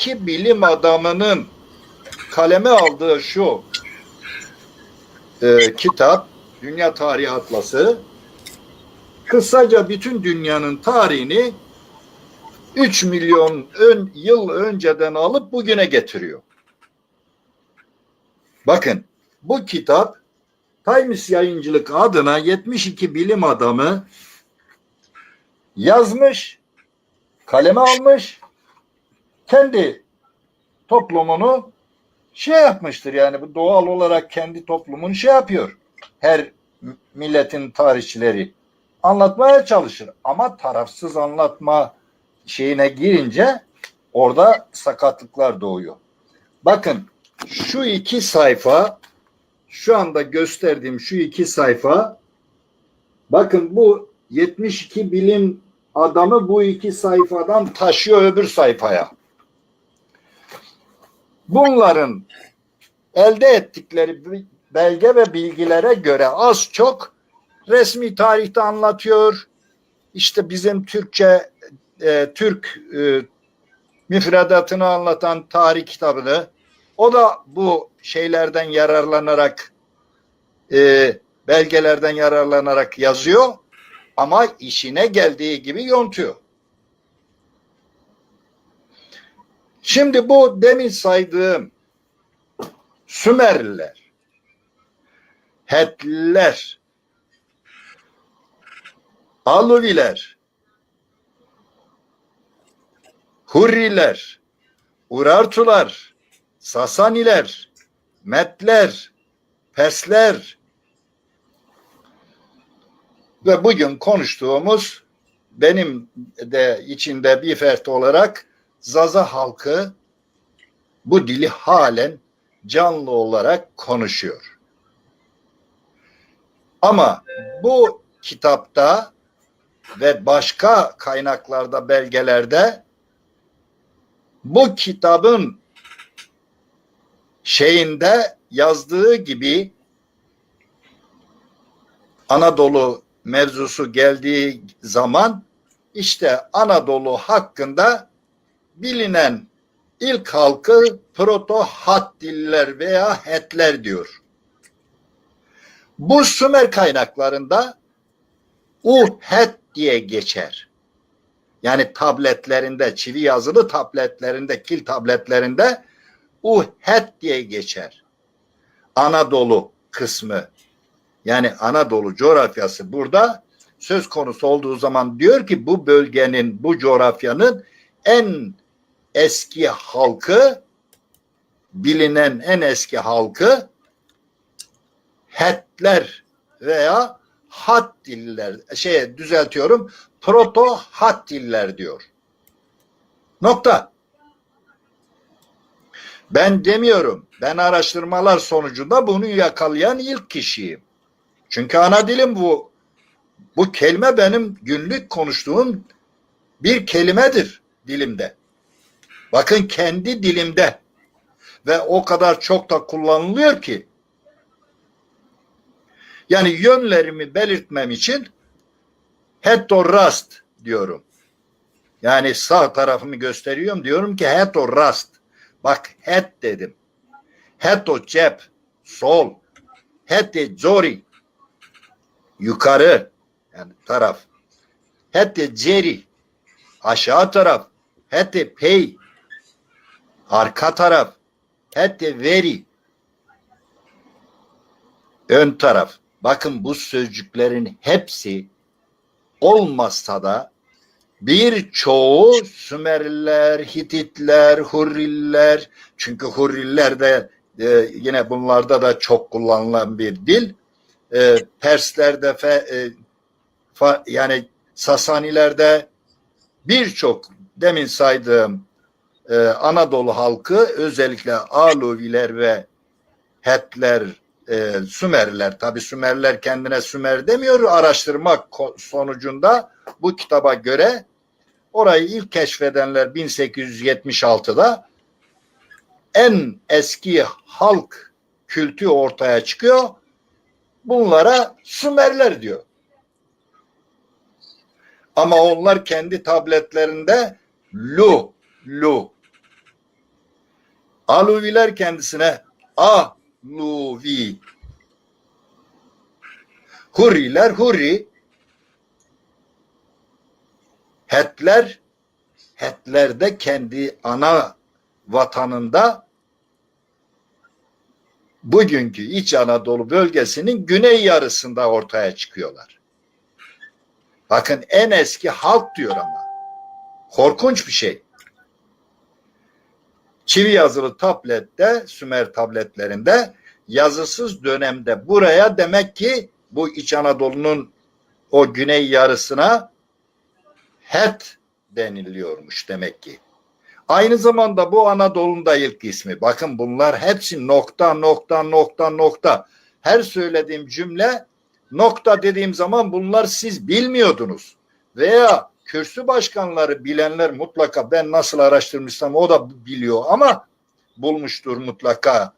iki bilim adamının kaleme aldığı şu e, kitap Dünya Tarihi Atlası kısaca bütün dünyanın tarihini 3 milyon ön, yıl önceden alıp bugüne getiriyor. Bakın bu kitap Times Yayıncılık adına 72 bilim adamı yazmış, kaleme almış, kendi toplumunu şey yapmıştır yani bu doğal olarak kendi toplumunu şey yapıyor. Her milletin tarihçileri anlatmaya çalışır ama tarafsız anlatma şeyine girince orada sakatlıklar doğuyor. Bakın şu iki sayfa şu anda gösterdiğim şu iki sayfa bakın bu 72 bilim adamı bu iki sayfadan taşıyor öbür sayfaya. Bunların elde ettikleri belge ve bilgilere göre az çok resmi tarihte anlatıyor. İşte bizim Türkçe e, Türk e, müfredatını anlatan tarih kitabını o da bu şeylerden yararlanarak e, belgelerden yararlanarak yazıyor ama işine geldiği gibi yontuyor. Şimdi bu demin saydığım Sümerliler, Hetliler, Aluviler, Hurriler, Urartular, Sasaniler, Metler, Persler ve bugün konuştuğumuz benim de içinde bir fert olarak Zaza halkı bu dili halen canlı olarak konuşuyor. Ama bu kitapta ve başka kaynaklarda, belgelerde bu kitabın şeyinde yazdığı gibi Anadolu mevzusu geldiği zaman işte Anadolu hakkında bilinen ilk halkı proto-hat diller veya hetler diyor. Bu Sümer kaynaklarında U-het diye geçer. Yani tabletlerinde, çivi yazılı tabletlerinde, kil tabletlerinde U-het diye geçer. Anadolu kısmı yani Anadolu coğrafyası burada söz konusu olduğu zaman diyor ki bu bölgenin, bu coğrafyanın en eski halkı bilinen en eski halkı Hetler veya Hat diller şey düzeltiyorum proto Hat diller diyor. Nokta. Ben demiyorum. Ben araştırmalar sonucunda bunu yakalayan ilk kişiyim. Çünkü ana dilim bu. Bu kelime benim günlük konuştuğum bir kelimedir dilimde. Bakın kendi dilimde ve o kadar çok da kullanılıyor ki yani yönlerimi belirtmem için heto rast diyorum. Yani sağ tarafımı gösteriyorum diyorum ki heto rast. Bak het dedim. Heto cep sol. Hete zori yukarı yani taraf. Hete ceri aşağı taraf. Hete pey arka taraf. Hete veri ön taraf. Bakın bu sözcüklerin hepsi olmazsa da birçoğu Sümerliler, Hititler, Hurriller çünkü Hurriller de e, yine bunlarda da çok kullanılan bir dil. E, Perslerde fe, e, fa, yani Sasanilerde birçok demin saydığım e, Anadolu halkı özellikle Aluviler ve Hetler e, Sümerliler tabi Sümerliler kendine Sümer demiyor araştırma sonucunda bu kitaba göre orayı ilk keşfedenler 1876'da en eski halk kültü ortaya çıkıyor. Bunlara Sümerler diyor. Ama onlar kendi tabletlerinde Lu, Lu Aluviler kendisine Aluvi. Hurriler Hurri. Hetler Hetler de kendi ana vatanında bugünkü İç Anadolu bölgesinin güney yarısında ortaya çıkıyorlar. Bakın en eski halk diyor ama. Korkunç bir şey. Çivi yazılı tablette, Sümer tabletlerinde yazısız dönemde buraya demek ki bu İç Anadolu'nun o güney yarısına Het deniliyormuş demek ki. Aynı zamanda bu Anadolu'nun da ilk ismi. Bakın bunlar hepsi nokta nokta nokta nokta. Her söylediğim cümle nokta dediğim zaman bunlar siz bilmiyordunuz. Veya kürsü başkanları bilenler mutlaka ben nasıl araştırmışsam o da biliyor ama bulmuştur mutlaka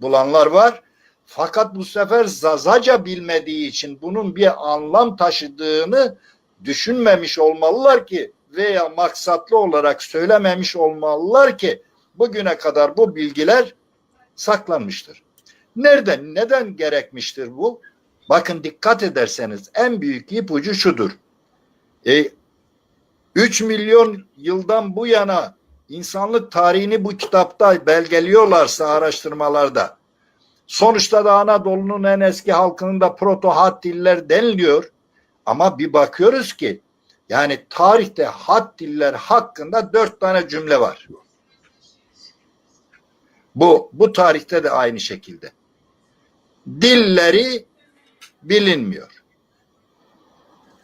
bulanlar var. Fakat bu sefer Zazaca bilmediği için bunun bir anlam taşıdığını düşünmemiş olmalılar ki veya maksatlı olarak söylememiş olmalılar ki bugüne kadar bu bilgiler saklanmıştır. Nereden, neden gerekmiştir bu? Bakın dikkat ederseniz en büyük ipucu şudur. E, 3 milyon yıldan bu yana insanlık tarihini bu kitapta belgeliyorlarsa araştırmalarda sonuçta da Anadolu'nun en eski halkının da proto diller deniliyor. Ama bir bakıyoruz ki yani tarihte hat diller hakkında dört tane cümle var. Bu, bu tarihte de aynı şekilde. Dilleri bilinmiyor.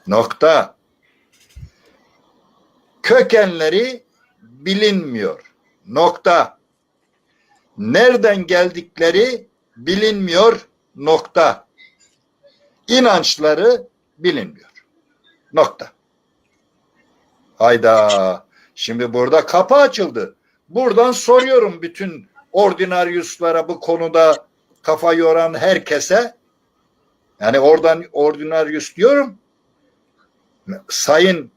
Nokta. Kökenleri bilinmiyor. Nokta. Nereden geldikleri bilinmiyor. Nokta. İnançları bilinmiyor. Nokta. Hayda. Şimdi burada kapı açıldı. Buradan soruyorum bütün ordinaryuslara bu konuda kafa yoran herkese. Yani oradan ordinaryus diyorum. Sayın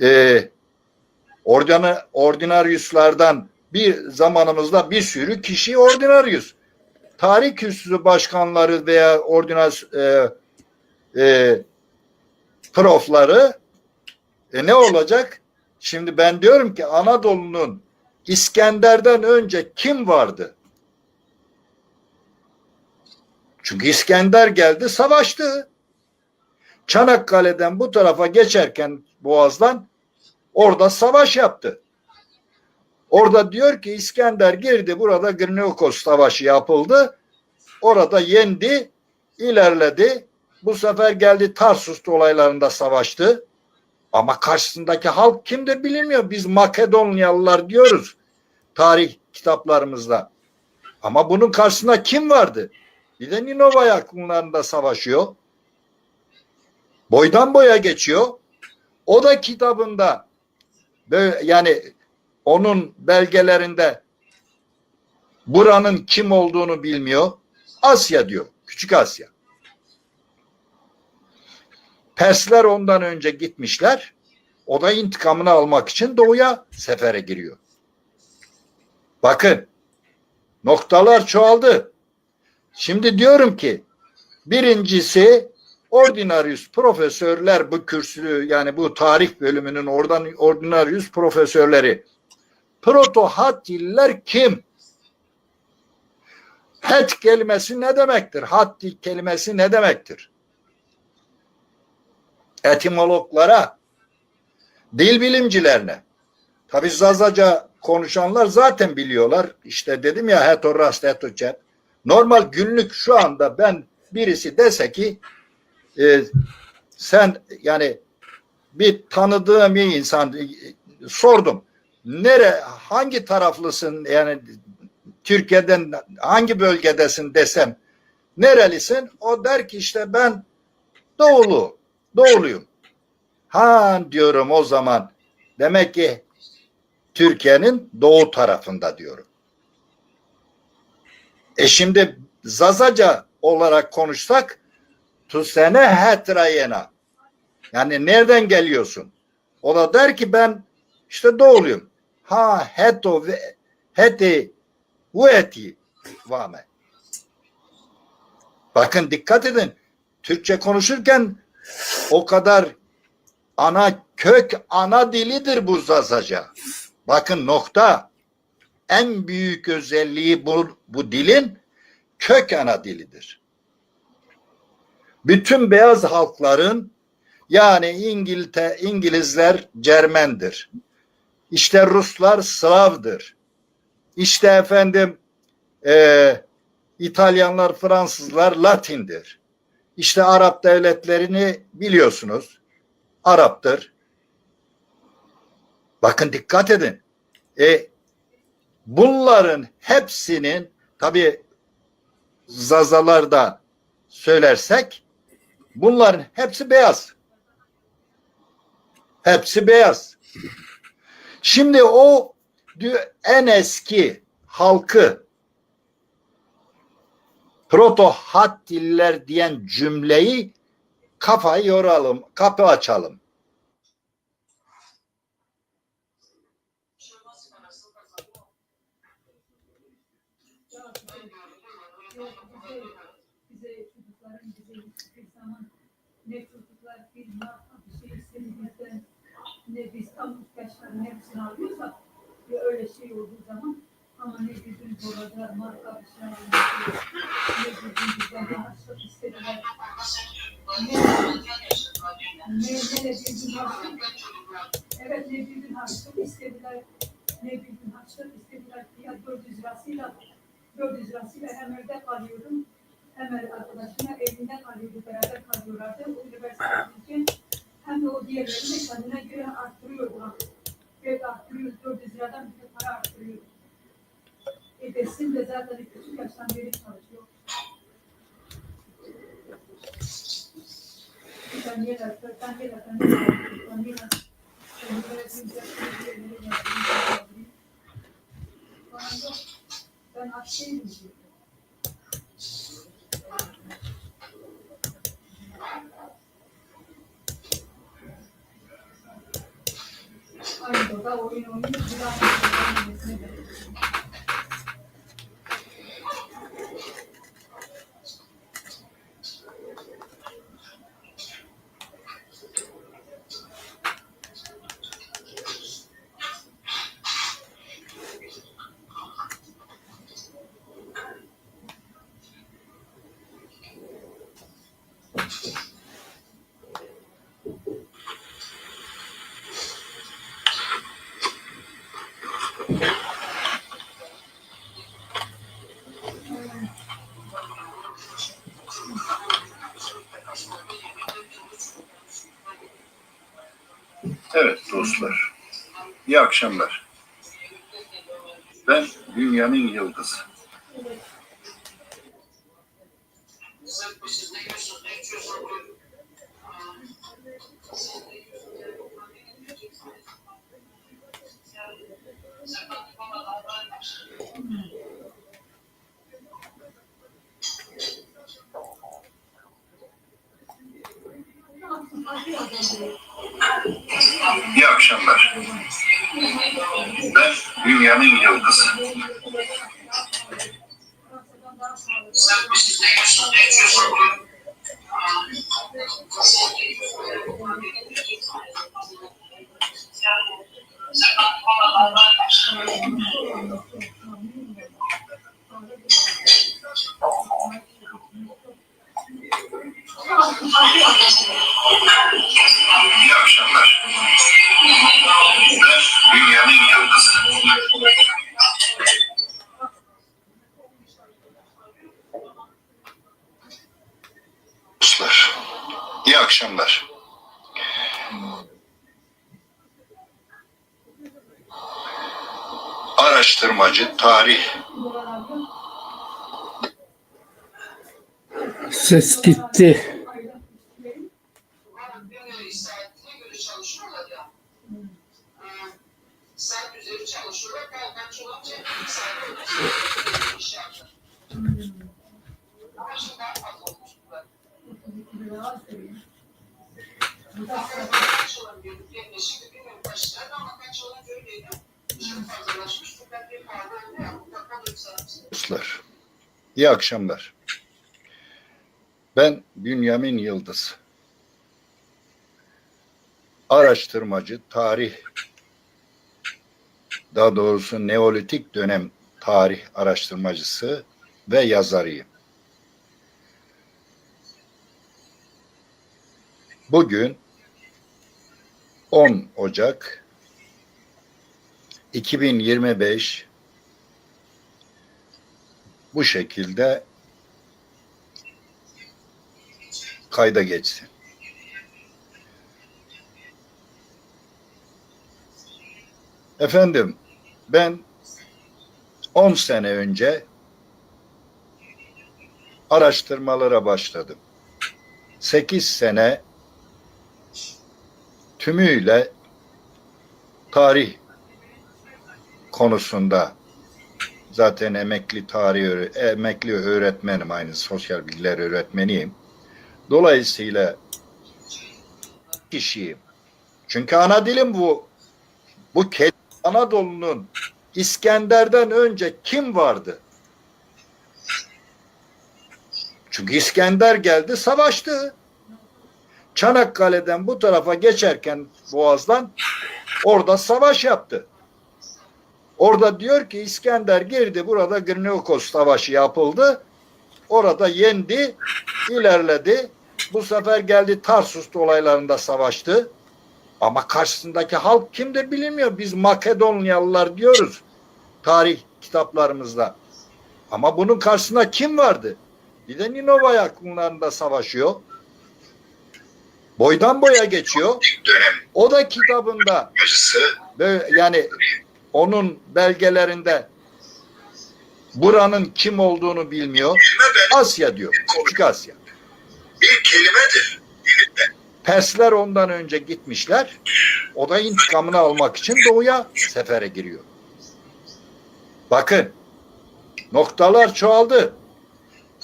e, ordina, ordinaryuslardan bir zamanımızda bir sürü kişi ordinaryus. Tarih kürsüsü başkanları veya ordinaz e, e, profları e ne olacak? Şimdi ben diyorum ki Anadolu'nun İskender'den önce kim vardı? Çünkü İskender geldi savaştı. Çanakkale'den bu tarafa geçerken Boğaz'dan orada savaş yaptı. Orada diyor ki İskender girdi burada Grnikos Savaşı yapıldı. Orada yendi, ilerledi. Bu sefer geldi Tarsus olaylarında savaştı. Ama karşısındaki halk kimdir bilinmiyor. Biz Makedonyalılar diyoruz tarih kitaplarımızda. Ama bunun karşısında kim vardı? Bir de Ninova yakınlarında savaşıyor. Boydan boya geçiyor. O da kitabında böyle yani onun belgelerinde buranın kim olduğunu bilmiyor. Asya diyor. Küçük Asya. Persler ondan önce gitmişler. O da intikamını almak için doğuya sefere giriyor. Bakın noktalar çoğaldı. Şimdi diyorum ki birincisi ordinarius profesörler bu kürsü yani bu tarih bölümünün oradan ordinarius profesörleri proto Hattiller kim? Het kelimesi ne demektir? Hatti kelimesi ne demektir? Etimologlara, dil bilimcilerine. Tabi Zazaca konuşanlar zaten biliyorlar. İşte dedim ya hetorast hetoçet. Normal günlük şu anda ben birisi dese ki e, sen yani bir tanıdığım bir insan e, sordum. Nere hangi taraflısın yani Türkiye'den hangi bölgedesin desem nerelisin? O der ki işte ben doğulu, doğuluyum. Ha diyorum o zaman demek ki Türkiye'nin doğu tarafında diyorum. E şimdi Zazaca olarak konuşsak tu sene hetrayena yani nereden geliyorsun? O da der ki ben işte doğuluyum. Ha heto ve heti Hueti vame. Bakın dikkat edin. Türkçe konuşurken o kadar ana kök ana dilidir bu Zazaca. Bakın nokta. En büyük özelliği bu, bu dilin kök ana dilidir. Bütün beyaz halkların yani İngilte, İngilizler Cermendir. İşte Ruslar Slav'dır. İşte efendim e, İtalyanlar, Fransızlar Latindir. İşte Arap devletlerini biliyorsunuz. Arap'tır. Bakın dikkat edin. E, bunların hepsinin tabi Zazalarda söylersek bunların hepsi beyaz. Hepsi beyaz. Şimdi o en eski halkı proto hat diller diyen cümleyi kafayı yoralım, kapı açalım. Zaman ne bir bir bir harçlık istediler ne bizim harçlık evet istediler fiyat 400 lirasıyla 400 lirasıyla hem evde kalıyorum hemen arkadaşına evinde kalıyordu, beraber kalıyorlardı. O üniversitedeyken hem de o diğerlerini kendine göre arttırıyordu. Evet arttırıyor, 400 liradan bir de para arttırıyor. E Besim de zaten küçük yaştan beri çalışıyor. Daniela, Daniela, Daniela, Daniela. Ben değilim diyor. Aynı oda oyun oynayıp dostlar. İyi akşamlar. Ben dünyanın yıldızı. Dünyanın yıldızı. İyi sanat Dostlar, iyi akşamlar. Ben Bünyamin Yıldız. Araştırmacı, tarih, daha doğrusu Neolitik dönem tarih araştırmacısı ve yazarıyım. Bugün 10 Ocak 2025 bu şekilde kayda geçsin. Efendim ben 10 sene önce araştırmalara başladım. 8 sene tümüyle tarih konusunda zaten emekli tarih emekli öğretmenim aynı sosyal bilgiler öğretmeniyim. Dolayısıyla kişiyim. Çünkü ana dilim bu. Bu Anadolu'nun İskender'den önce kim vardı? Çünkü İskender geldi, savaştı. Çanakkale'den bu tarafa geçerken Boğaz'dan orada savaş yaptı. Orada diyor ki İskender girdi burada Grnikos Savaşı yapıldı. Orada yendi, ilerledi. Bu sefer geldi Tarsus olaylarında savaştı. Ama karşısındaki halk kimdir bilinmiyor. Biz Makedonyalılar diyoruz tarih kitaplarımızda. Ama bunun karşısında kim vardı? Bir de Ninova yakınlarında savaşıyor. Boydan boya geçiyor. O da kitabında yani onun belgelerinde buranın kim olduğunu bilmiyor. Asya diyor. Küçük Asya. Bir kelimedir. Dilimde. Persler ondan önce gitmişler. O da intikamını almak için doğuya sefere giriyor. Bakın noktalar çoğaldı.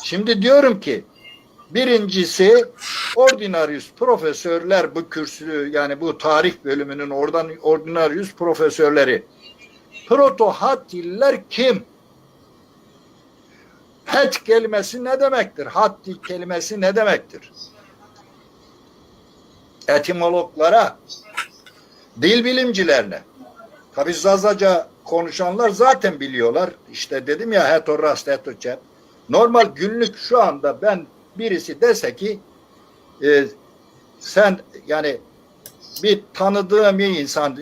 Şimdi diyorum ki birincisi ordinarius profesörler bu kürsü yani bu tarih bölümünün oradan ordinarius profesörleri proto Hattililer kim? Het kelimesi ne demektir? Hatti kelimesi ne demektir? etimologlara, dil bilimcilerine. Tabi Zazaca konuşanlar zaten biliyorlar. İşte dedim ya hetorast hetoçep. Normal günlük şu anda ben birisi dese ki e, sen yani bir tanıdığım bir insan